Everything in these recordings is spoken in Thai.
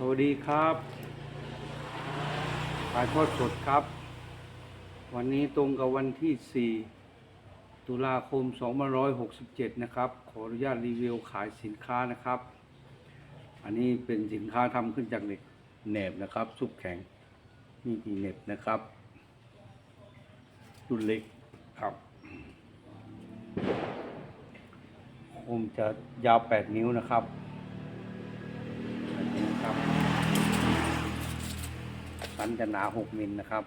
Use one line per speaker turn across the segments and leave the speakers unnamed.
สวัสดีครับถ่ายทอดสดครับ วันนี้ตรงกับวันที่ 4 ตุลาคม 2567 นะครับ ขออนุญาตรีวิวขายสินค้านะครับ อันนี้เป็นสินค้าทำขึ้นจากเหล็กแหนบนะครับ ซุปแข็งนี่มีเหน็บนะครับรุ่นเล็กครับคมจะยาว 8 นิ้วนะครับแบบนี้นะครับ สันจะหนา6มิลนะครับ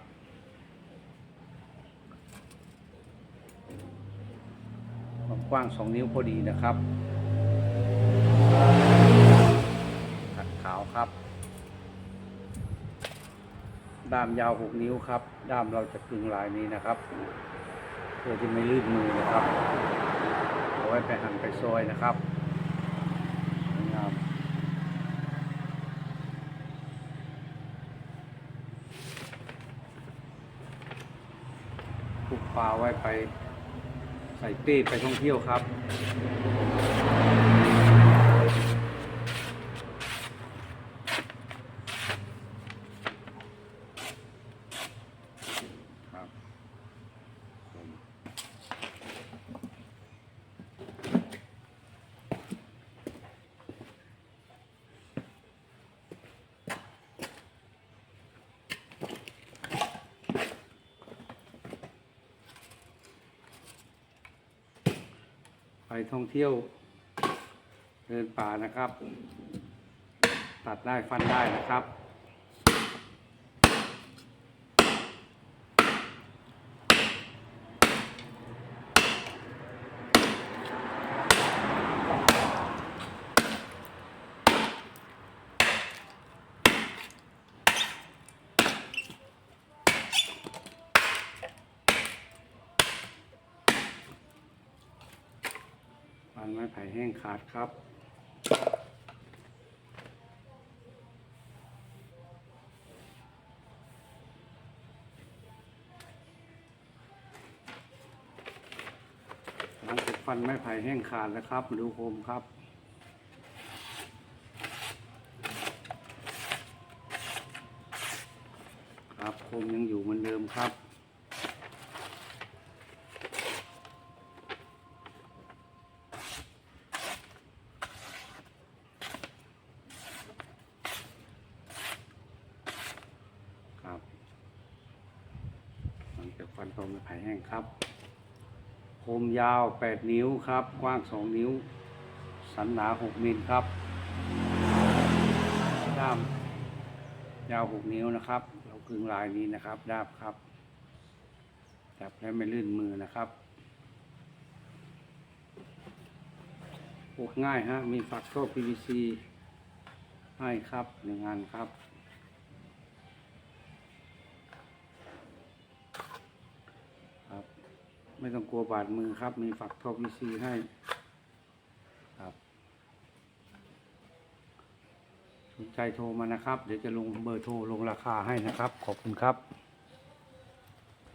ความกว้าง2นิ้วพอดีนะครับขัดขาวครับ ด้ามยาว6นิ้วครับ ด้ามเราจะกึ่งลายนี้นะครับ เพื่อที่ไม่ลื่นมือนะครับเอาไว้ไปหั่นไปซอยนะครับสวยงาม ปลูกปลาไว้ไปใส่เป้ไปท่องเที่ยวครับ ไปท่องเที่ยว เดินป่านะครับ ตัดได้ฟันได้นะครับ ฟันไม้ไผ่แห้งขาดครับ หลังจากฟันไม้ไผ่แห้งขาดแล้วครับ มาดูโคมครับครับโคมยังอยู่เหมือนเดิมครับหลังจาก ฟันตรงไม้ไผ่แห้งครับ โคมยาว 8 นิ้วครับ กว้าง 2 นิ้ว สันหนา 6 มิลครับด้ามยาว 6 นิ้วนะครับ เรากึงลายนี้นะครับด้ามครับ จับแล้วไม่ลื่นมือนะครับปลูกง่ายฮะ มีฝักท่อ PVC ให้ครับหนึ่งอันครับ ไม่ต้องกลัวบาดมือครับ มีฝักทอพีซีให้ครับสนใจโทรมานะครับ เดี๋ยวจะลงเบอร์โทรลงราคาให้นะครับ ขอบคุณครับ